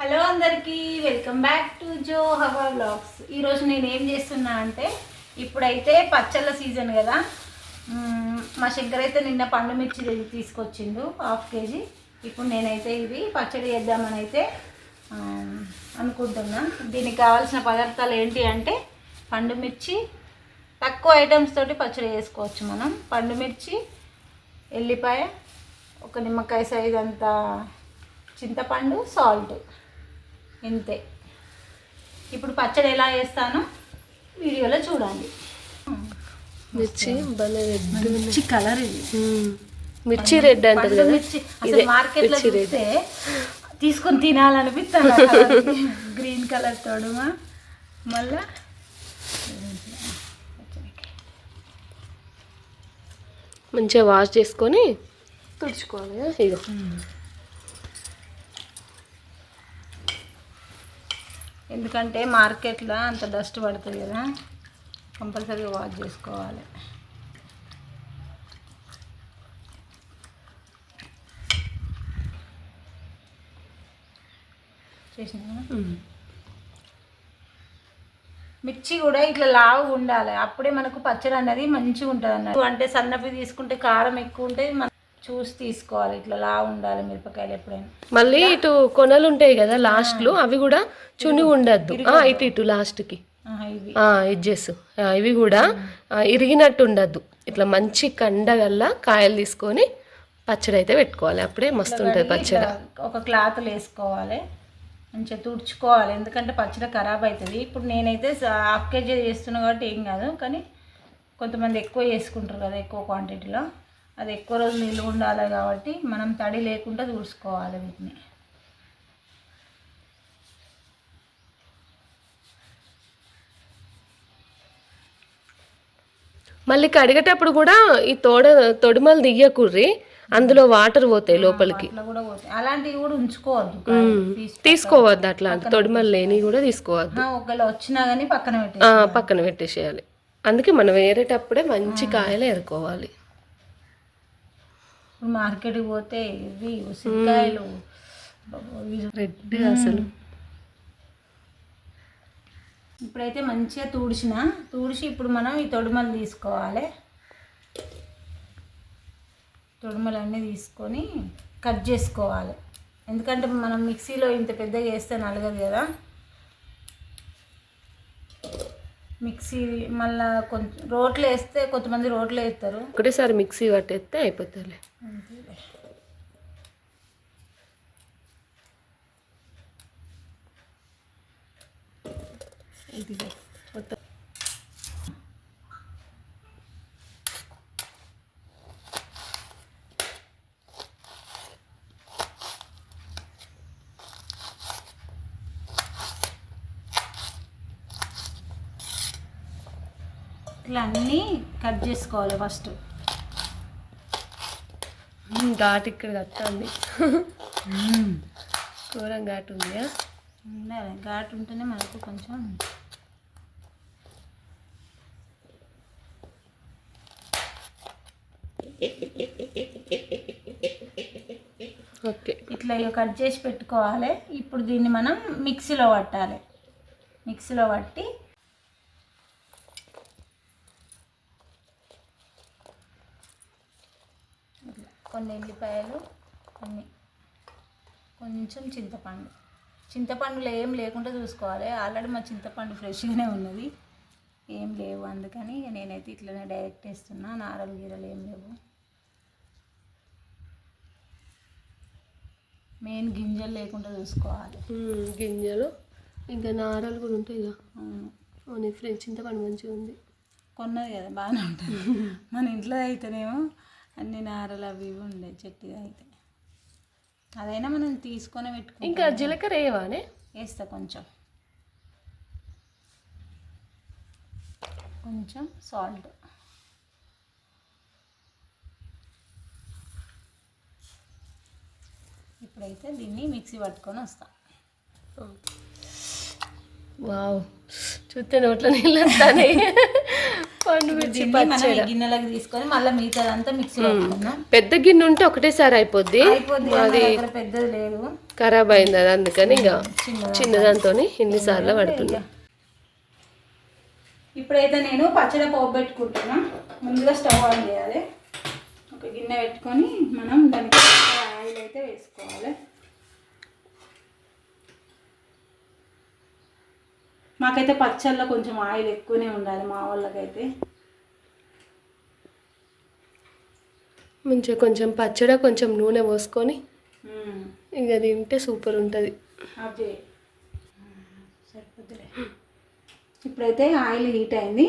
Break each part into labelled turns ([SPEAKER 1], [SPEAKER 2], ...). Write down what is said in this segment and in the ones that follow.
[SPEAKER 1] Hello అందరికీ welcome back to జో హవా blogs ఈరోజు నేను ఏం చేస్తున్నా అంటే ఇప్పుడైతే పచ్చళ్ళ సీజన్ కదా. మా శంకర్ అయితే నిన్న పండు మిర్చి తీసుకొచ్చిండు హాఫ్ కేజీ. ఇప్పుడు నేనైతే ఇవి పచ్చడి చేద్దామని అయితే అనుకుంటున్నా. దీనికి కావాల్సిన పదార్థాలు ఏంటి అంటే పండు మిర్చి. తక్కువ ఐటమ్స్ తోటి పచ్చడి చేసుకోవచ్చు మనం. పండు మిర్చి ఎల్లిపాయ ఒక నిమ్మకాయ సైజ్ అంత చింతపండు సాల్ట్. ఇంతే. ఇప్పుడు పచ్చడి ఎలా చేస్తానో వీడియోలో చూడండి.
[SPEAKER 2] మిర్చి భలే
[SPEAKER 1] మంచి కలర్ ఇది.
[SPEAKER 2] మిర్చి రెడ్ అంటారు కదా?
[SPEAKER 1] మిర్చి. అసలు మార్కెట్లో
[SPEAKER 2] మిర్చి
[SPEAKER 1] చూస్తే తీసుకొని తినాలనిపిస్తాను గ్రీన్ కలర్ తోడుమా మళ్ళా
[SPEAKER 2] మంచిగా వాష్ చేసుకొని తుడుచుకోవాలి ఇగో.
[SPEAKER 1] ఎందుకంటే మార్కెట్లో అంత డస్ట్ పడుతుంది కదా కంపల్సరీగా వాష్ చేసుకోవాలి. చేసినా మిర్చి కూడా ఇట్లా లావు ఉండాలి. అప్పుడే మనకు పచ్చడి అనేది మంచిగా ఉంటుంది అన్నట్టు అంటే సన్నపి తీసుకుంటే కారం ఎక్కువ ఉంటే మనం చూసి తీసుకోవాలి. ఇట్లా లావు ఉండాలి మిరపకాయలు ఎప్పుడైనా.
[SPEAKER 2] మళ్ళీ ఇటు కొనలు ఉంటాయి కదా లాస్ట్లో అవి కూడా చుని ఉండద్దు. ఇటు ఇటు లాస్ట్కి ఎడ్జెస్ ఇవి. కూడా ఇరిగినట్టు ఉండద్దు. ఇట్లా మంచి కండగల్ల కాయలు తీసుకొని పచ్చడి అయితే పెట్టుకోవాలి. అప్పుడే మస్తు ఉంటుంది పచ్చడి.
[SPEAKER 1] ఒక క్లాత్లు వేసుకోవాలి. మంచిగా తుడుచుకోవాలి. ఎందుకంటే పచ్చడి ఖరాబ్ అవుతుంది ఇప్పుడు నేనైతే హాఫ్ కేజీ చేస్తున్నా కాబట్టి ఏం కాదు. కానీ కొంతమంది ఎక్కువ చేసుకుంటారు కదా ఎక్కువ క్వాంటిటీలో అది ఎక్కువ రోజులు నిల్వ ఉండాలి కాబట్టి మనం తడి లేకుండా తుడుచుకోవాలి వీటిని.
[SPEAKER 2] మళ్ళీ కడిగేటప్పుడు కూడా ఈ తోడ తొడిమలు దియ్యకుర్రి అందులో వాటర్ పోతాయి లోపలికి.
[SPEAKER 1] అలాంటివి కూడా ఉంచుకోవద్దు. తీసి-
[SPEAKER 2] తీసుకోవద్దు అట్లా తొడిమలు లేని కూడా తీసుకోవద్దు.
[SPEAKER 1] వచ్చినా కానీ పక్కన
[SPEAKER 2] పక్కన పెట్టేసేయాలి. అందుకే మనం వేరేటప్పుడే మంచి కాయలు ఏరుకోవాలి.
[SPEAKER 1] ఇప్పుడు మార్కెట్కి పోతే ఇవి ఉసిరికాయలు.
[SPEAKER 2] రెడ్ అసలు.
[SPEAKER 1] ఇప్పుడైతే మంచిగా తూడిచిన. తుడిచి ఇప్పుడు మనం ఈ తొడుమలు తీసుకోవాలి. తొడుమలు అన్నీ తీసుకొని కట్ చేసుకోవాలి. ఎందుకంటే మనం మిక్సీలో ఇంత పెద్దగా వేస్తే నలగదు కదా. మిక్సీ మళ్ళీ కొంచెం రోట్లో వేస్తే కొంతమంది రోట్లో వేస్తారు.
[SPEAKER 2] ఒకటేసారి మిక్సీ పట్టేస్తే అయిపోతుంది
[SPEAKER 1] ఇది ఇట్లా అన్నీ కట్ చేసుకోవాలి ఫస్ట్.
[SPEAKER 2] ఘాటు ఇక్కడ కట్టండి ఘోరం ఘాటు ఉంది?
[SPEAKER 1] ఉండాలి ఘాటు ఉంటేనే మనకు కొంచెం
[SPEAKER 2] ఓకే.
[SPEAKER 1] ఇట్లా ఇక కట్ చేసి పెట్టుకోవాలి. ఇప్పుడు దీన్ని మనం మిక్సీలో పట్టాలి. మిక్సీలో పట్టి ఇట్లా కొన్ని ఎల్లిపాయలు కొన్ని కొంచెం చింతపండు. చింతపండులో ఏం లేకుండా చూసుకోవాలి. ఆల్రెడీ మా చింతపండు ఫ్రెష్గానే ఉన్నది. ఏం లేవు అందుకని నేనైతే ఇట్లనే డైరెక్ట్ వేస్తున్నా. నారలు గీరలు ఏం లేవు. మెయిన్ గింజలు లేకుండా చూసుకోవాలి.
[SPEAKER 2] గింజలు. ఇంకా నారలు కూడా ఉంటాయి ఇక
[SPEAKER 1] అవును.
[SPEAKER 2] ఫ్రెండ్స్ చింతపండు మంచిగా ఉంది
[SPEAKER 1] కొన్నది కదా బాగానే ఉంటుంది. మన ఇంట్లో అయితేనేమో అన్ని నారలు అవి ఇవి ఉండే చెట్టుది అయితే. అదైనా మనం తీసుకొని పెట్టుకుంటాం.
[SPEAKER 2] ఇంకా జీలకర్ర వేయవానే?
[SPEAKER 1] వేస్తా కొంచెం. కొంచెం సాల్ట్ ఇప్పుడైతే దీన్ని మిక్సీ పట్టుకొని వస్తా.
[SPEAKER 2] వావ్. చూస్తే నోట్లో నీళ్ళు వస్తాయి
[SPEAKER 1] గిన్నెలకు తీసుకొని మళ్ళీ మిగతాదంతా మిక్సీ పట్టుకున్నాం
[SPEAKER 2] పెద్ద గిన్నె ఉంటే ఒకటేసారి అయిపోద్ది.
[SPEAKER 1] దగ్గర పెద్దది లేదు.
[SPEAKER 2] ఖరాబ్ అయింది అది అందుకని ఇక
[SPEAKER 1] చిన్నదా.
[SPEAKER 2] చిన్నదాంతో. ఇన్నిసార్లు పడుతున్నా.
[SPEAKER 1] ఇప్పుడైతే నేను పచ్చడి పోపు పెట్టుకుంటున్నా. ముందుగా స్టవ్ ఆన్ చేయాలి. ఒక గిన్నె పెట్టుకొని మనం దానికి ఆయిల్ అయితే వేసుకోవాలి. మాకైతే పచ్చళ్ళలో కొంచెం ఆయిల్ ఎక్కువనే ఉండాలి మా వాళ్ళకైతే.
[SPEAKER 2] మంచిగా కొంచెం పచ్చడి కొంచెం నూనె పోసుకొని. ఇంకా తింటే సూపర్ ఉంటుంది.
[SPEAKER 1] చేయి సరిపోద్దులే ఇప్పుడైతే ఆయిల్ హీట్ అయింది.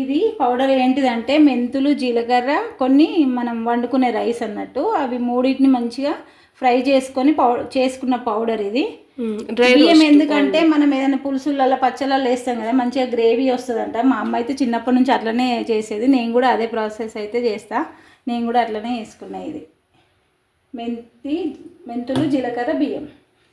[SPEAKER 1] ఇది పౌడర్ ఏంటిదంటే మెంతులు జీలకర్ర కొన్ని మనం వండుకునే రైస్ అన్నట్టు. అవి మూడింటిని మంచిగా ఫ్రై చేసుకొని పౌ చేసుకున్న పౌడర్ ఇది. బియ్యం ఎందుకంటే మనం ఏదైనా పులుసులలో పచ్చళ్ళలో వేస్తాం కదా మంచిగా గ్రేవీ వస్తుందంట. మా అమ్మ అయితే చిన్నప్పటి నుంచి అట్లనే చేసేది. నేను కూడా అదే ప్రాసెస్ అయితే చేస్తా. నేను కూడా అట్లనే వేసుకున్నా ఇది. మెంతి మెంతులు జీలకర్ర బియ్యం.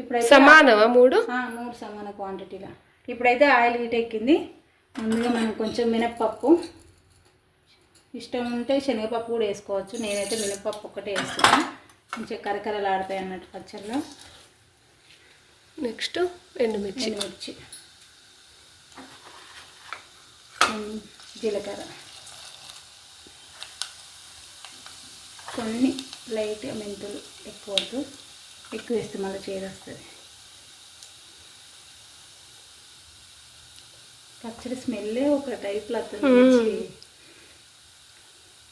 [SPEAKER 1] ఇప్పుడైతే
[SPEAKER 2] సమానమా మూడు?
[SPEAKER 1] మూడు సమాన క్వాంటిటీగా ఇప్పుడైతే ఆయిల్ హీట్ ఎక్కింది. ముందుగా మనం కొంచెం మినప్పప్పు. ఇష్టం ఉంటే శనగపప్పు కూడా వేసుకోవచ్చు. నేనైతే మినప్పప్పు ఒకటే వేస్తున్నాను కొంచెం కరకరలాడతాయి అన్నట్టు పచ్చళ్ళలో
[SPEAKER 2] నెక్స్ట్ ఎండుమిర్చి.
[SPEAKER 1] మిర్చి జీలకర్ర. కొన్ని లైట్గా మెంతులు ఎక్కువ వద్దు. ఎక్కువ వేస్తే మళ్ళీ చేదొస్తుంది పచ్చడి స్మెల్లే ఒక టైప్లో మంచి.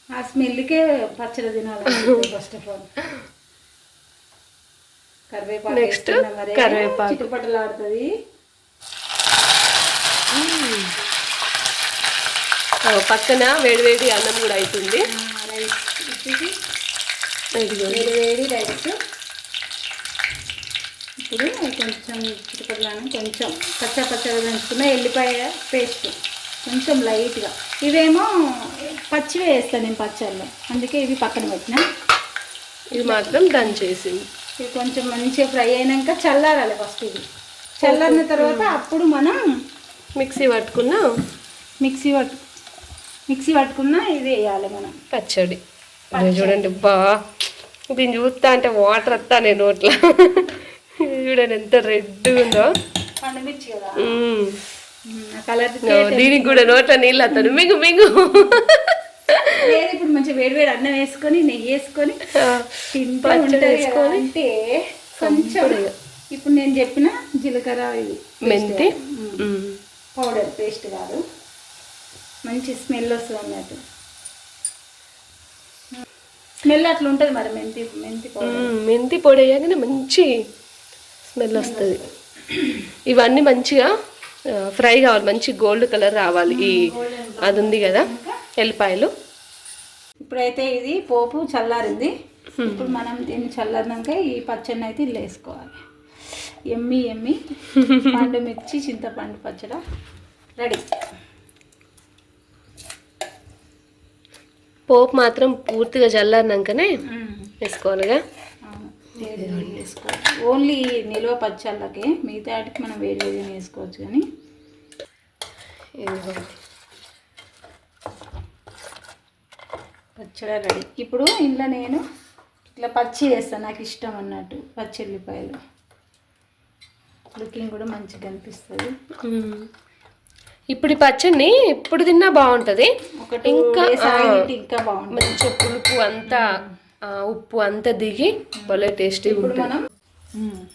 [SPEAKER 1] ఆ స్మెల్కే పచ్చడి తినాలి. First of all. కరివేపాకు మరి.
[SPEAKER 2] కరివేపాకు.
[SPEAKER 1] చిట్టుపట్టలాడుతుంది
[SPEAKER 2] పక్కన వేడివేడి అన్నం కూడా అవుతుంది
[SPEAKER 1] రైస్ ఇప్పుడు కొంచెం చిట్టుపట్లాను కొంచెం పచ్చ పచ్చగా దంచుకున్న ఎల్లిపాయ పేస్ట్. కొంచెం లైట్గా. ఇవేమో పచ్చివే వేస్తాను నేను పచ్చళ్ళు అందుకే ఇవి పక్కన పెట్టిన.
[SPEAKER 2] ఇది మాత్రం డన్
[SPEAKER 1] ఇవి కొంచెం మంచిగా ఫ్రై అయినాక చల్లారాలి ఫస్ట్ ఇది. చల్లారిన తర్వాత అప్పుడు మనం
[SPEAKER 2] మిక్సీ పట్టుకున్న
[SPEAKER 1] మిక్సీ పట్టు మిక్సీ పట్టుకున్న ఇది వేయాలి మనం.
[SPEAKER 2] పచ్చడి. ఇది చూడండి బా. దీన్ని చూస్తా అంటే వాటర్ వస్తా నేను నోట్లో. ఇది చూడండి ఎంత రెడ్ ఉందో.
[SPEAKER 1] పండుమిర్చి కదా.
[SPEAKER 2] దీనికి కూడా నోట్లో నీళ్ళు వస్తాను. మింగు మింగు.
[SPEAKER 1] మంచిగా వేడి వేడి అన్నం వేసుకొని నెయ్యి వేసుకొని తింటే.
[SPEAKER 2] వేసుకొని
[SPEAKER 1] అంటే కొంచెం ఇప్పుడు నేను చెప్పిన జీలకర్ర ఇది
[SPEAKER 2] మెంతి.
[SPEAKER 1] పౌడర్ పేస్ట్ కాదు. మంచి స్మెల్ వస్తుంది అన్నట్టు. స్మెల్ అట్లా ఉంటుంది మరి మెంతి మెంతి.
[SPEAKER 2] మెంతి పొడి వేయగానే మంచి స్మెల్ వస్తుంది. ఇవన్నీ మంచిగా ఫ్రై కావాలి మంచి గోల్డ్ కలర్ రావాలి ఈ అది ఉంది కదా ఎల్లిపాయలు.
[SPEAKER 1] ఇప్పుడైతే ఇది పోపు చల్లారింది. ఇప్పుడు మనం దీన్ని చల్లారినాక ఈ పచ్చడిని అయితే ఇల్లు వేసుకోవాలి. ఎమ్మి ఎమ్మి. పండు మిర్చి చింతపండు పచ్చడి రెడీ.
[SPEAKER 2] పోపు మాత్రం పూర్తిగా చల్లారినాకనే వేసుకోవాలిగా.
[SPEAKER 1] ఓన్లీ నిల్వ పచ్చళ్ళకి మిగతా వాటికి మనం వేడి వేడిగా వేసుకోవచ్చు కానీ. పచ్చడి రెడీ. ఇప్పుడు ఇంట్లో నేను ఇట్లా పచ్చి వేస్తాను నాకు ఇష్టం అన్నట్టు పచ్చి ఉల్లిపాయలు లుకింగ్ కూడా మంచిగా అనిపిస్తుంది.
[SPEAKER 2] ఇప్పుడు ఈ పచ్చడిని ఇప్పుడు తిన్నా బాగుంటుంది.
[SPEAKER 1] ఒకటి
[SPEAKER 2] ఇంకా
[SPEAKER 1] ఇంకా ఇంకా బాగుంటుంది.
[SPEAKER 2] మంచి పులుపు అంతా ఉప్పు అంతా దిగి భలే టేస్టీ
[SPEAKER 1] ఇప్పుడు మనం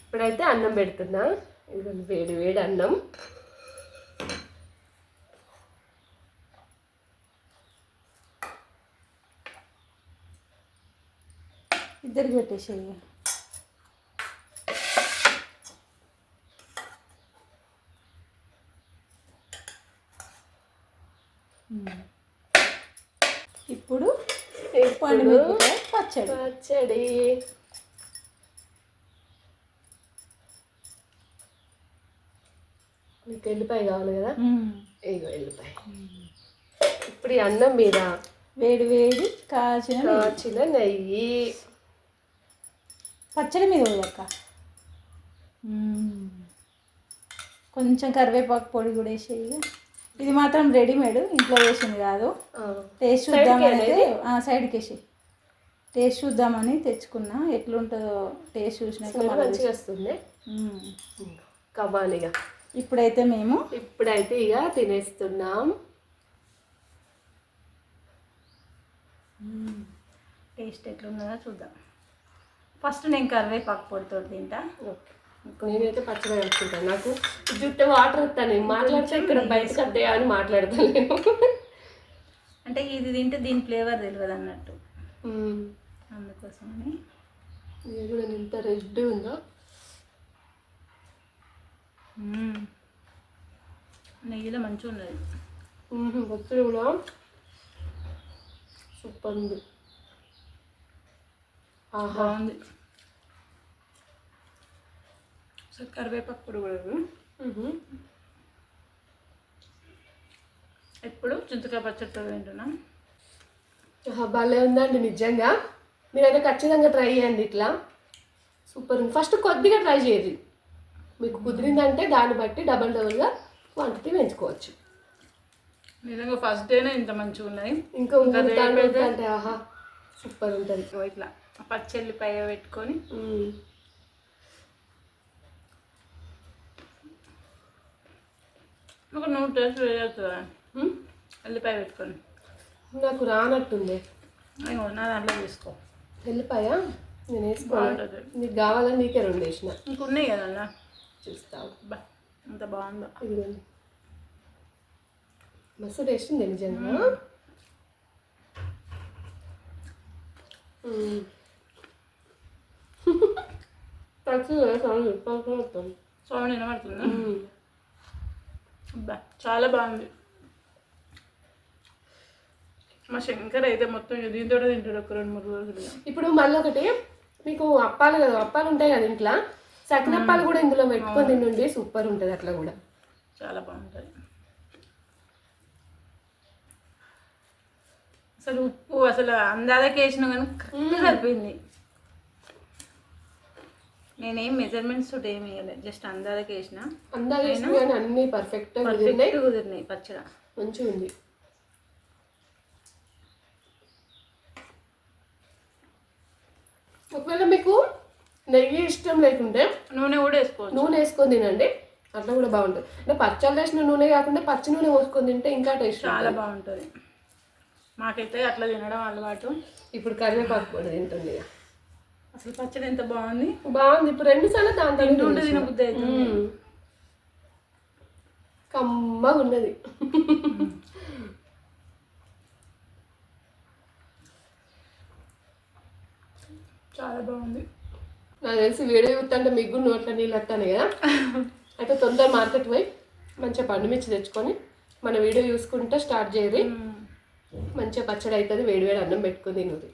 [SPEAKER 2] ఇప్పుడైతే అన్నం పెడుతున్నా. వేడి వేడి అన్నం.
[SPEAKER 1] ఇద్దరు పెట్టేసేయి. ఇప్పుడు పండు పచ్చడి.
[SPEAKER 2] పచ్చడి. మీకు ఎల్లిపాయ కావాలి కదా? ఇగో ఎల్లిపాయ. ఇప్పుడు ఈ అన్నం మీద
[SPEAKER 1] వేడి వేడి కాచిన.
[SPEAKER 2] కాచిన నెయ్యి.
[SPEAKER 1] పచ్చడి మీద పోయాక కొంచెం కరివేపాకు పొడి కూడా వేసేయి. ఇది మాత్రం రెడీమేడ్ ఇంట్లో చేసింది కాదు. టేస్ట్ చూద్దామని సైడ్కి వేసి టేస్ట్ చూద్దామని తెచ్చుకున్నా. ఎట్లుంటుందో టేస్ట్ చూసినాక
[SPEAKER 2] వస్తుంది.
[SPEAKER 1] మ్మ్.
[SPEAKER 2] కబానిగా
[SPEAKER 1] ఇప్పుడైతే మేము
[SPEAKER 2] ఇప్పుడైతే ఇక తినేస్తున్నాం.
[SPEAKER 1] టేస్ట్ ఎట్లున్నదో చూద్దాం. ఫస్ట్ నేను కరివేపాకు పొడితో తింటా.
[SPEAKER 2] ఓకే. నేనైతే పచ్చడి కలుపుకుంటాను నాకు జుట్టు వాటర్ వస్తాను నేను మాట్లాడితే ఇక్కడ బయటకు వస్తాయా అని మాట్లాడతాను నేను
[SPEAKER 1] అంటే ఇది తింటే దీని ఫ్లేవర్ తెలియదు అన్నట్టు. అందుకోసమని.
[SPEAKER 2] ఇది కూడా ఎంత రెడ్ ఉందో.
[SPEAKER 1] నెయ్యిలో మంచిగా ఉన్నది.
[SPEAKER 2] పచ్చడి కూడా సూపర్ ఉంది.
[SPEAKER 1] బాగుంది. సో కరివేపాకు పొడి కూడా. ఎప్పుడు? చింతకాయ పచ్చడితో తింటున్నాం
[SPEAKER 2] ఆహా, భలే ఉందండి నిజంగా. మీరైతే ఖచ్చితంగా ట్రై చేయండి ఇట్లా. సూపర్ ఉంది. ఫస్ట్ కొద్దిగా ట్రై చేయండి. మీకు కుదిరిందంటే దాన్ని బట్టి డబల్ డబల్గా క్వాంటిటీ పెంచుకోవచ్చు.
[SPEAKER 1] నిజంగా ఫస్ట్ డేనే ఇంత మంచిగా ఉన్నాయి.
[SPEAKER 2] ఇంకా సూపర్ ఉంటుంది.
[SPEAKER 1] ఇట్లా. పచ్చెల్లిపాయ పెట్టుకొని. ఒక నూరు టేస్ట్
[SPEAKER 2] మ్మ్.
[SPEAKER 1] ఎల్లిపాయ పెట్టుకొని.
[SPEAKER 2] నాకు రానట్టుంది.
[SPEAKER 1] నా దాంట్లో తీసుకో
[SPEAKER 2] వెళ్ళిపోయా నేను వేసుకోవాలి నీకు కావాలని నీకే రెండు వేసిన.
[SPEAKER 1] ఇంకున్నాయి కదన్నా
[SPEAKER 2] చూస్తావు
[SPEAKER 1] బా ఎంత బాగుందో?
[SPEAKER 2] ఇదిగోండి. మస్తు టేస్ట్ ఉంది నిజంగా. వేస్తాను
[SPEAKER 1] సౌండ్ వినబడుతుందా
[SPEAKER 2] మ్మ్.
[SPEAKER 1] బా చాలా బాగుంది మా శంకర్ అయితే మొత్తం దీంతో తింటాడు ఒక రెండు మూడు రోజులు
[SPEAKER 2] ఇప్పుడు మళ్ళీ ఒకటి మీకు అప్పాలు కదా అప్పాలు ఉంటాయి కదా ఇంట్లో? సకినప్పాలు కూడా ఇందులో పెట్టుకొని తిండి సూపర్ ఉంటుంది అట్లా కూడా.
[SPEAKER 1] చాలా బాగుంటుంది. అసలు ఉప్పు అసలు అందాదకి వేసిన కానీ కరెక్ట్ సరిపోయింది. నేనేం మెజర్మెంట్స్ తోటి ఏమి వేయలేదు జస్ట్ అందాదకి
[SPEAKER 2] వేసిన. కానీ అన్ని పర్ఫెక్ట్ కుదిరినాయి
[SPEAKER 1] పర్ఫెక్ట్ కుదిరినాయి. పచ్చడి
[SPEAKER 2] మంచిగా ఉంది. ఒకవేళ మీకు నెయ్యి ఇష్టం లేకుంటే
[SPEAKER 1] నూనె కూడా వేసుకోవచ్చు.
[SPEAKER 2] నూనె వేసుకొని తినండి. అట్లా కూడా బాగుంటుంది. అంటే పచ్చళ్ళు వేసిన నూనె కాకుండా పచ్చి నూనె పోసుకొని తింటే ఇంకా టేస్ట్
[SPEAKER 1] చాలా బాగుంటుంది. మాకైతే అట్లా తినడం అలవాటు.
[SPEAKER 2] ఇప్పుడు కరివేపాకు కూడా తింటుంది ఇక.
[SPEAKER 1] అసలు పచ్చడి ఎంత బాగుంది?
[SPEAKER 2] బాగుంది. ఇప్పుడు రెండు సార్లు దాంతో
[SPEAKER 1] తింటుంటే తినబుద్ధి అవుతుంది.
[SPEAKER 2] కమ్మగా ఉన్నది.
[SPEAKER 1] చాలా బాగుంది.
[SPEAKER 2] నాకు తెలిసి వీడియో చూస్తుంటే మీకు కూడా నోట్ల నీళ్ళు వస్తాను కదా? అయితే తొందర మార్కెట్ పోయి మంచిగా పండు మిర్చి తెచ్చుకొని మన వీడియో చూసుకుంటే స్టార్ట్ చేయరు మంచిగా పచ్చడి అవుతుంది వేడి వేడి అన్నం పెట్టుకొని తినదు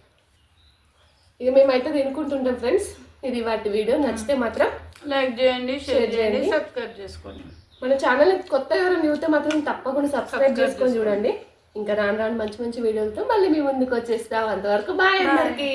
[SPEAKER 2] ఇక మేమైతే తినుకుంటుంటాం ఫ్రెండ్స్. ఇది వాటి వీడియో. నచ్చితే మాత్రం
[SPEAKER 1] లైక్ చేయండి షేర్ చేయండి సబ్స్క్రైబ్ చేసుకోండి.
[SPEAKER 2] మన ఛానల్ కొత్తగా ఎవరైనా చూస్తే మాత్రం తప్పకుండా సబ్స్క్రైబ్ చేసుకొని చూడండి. ఇంకా రాను రాను మంచి మంచి వీడియోలతో మళ్ళీ మీ ముందుకు వచ్చేస్తాం. అంతవరకు బాయ్ అందరికి.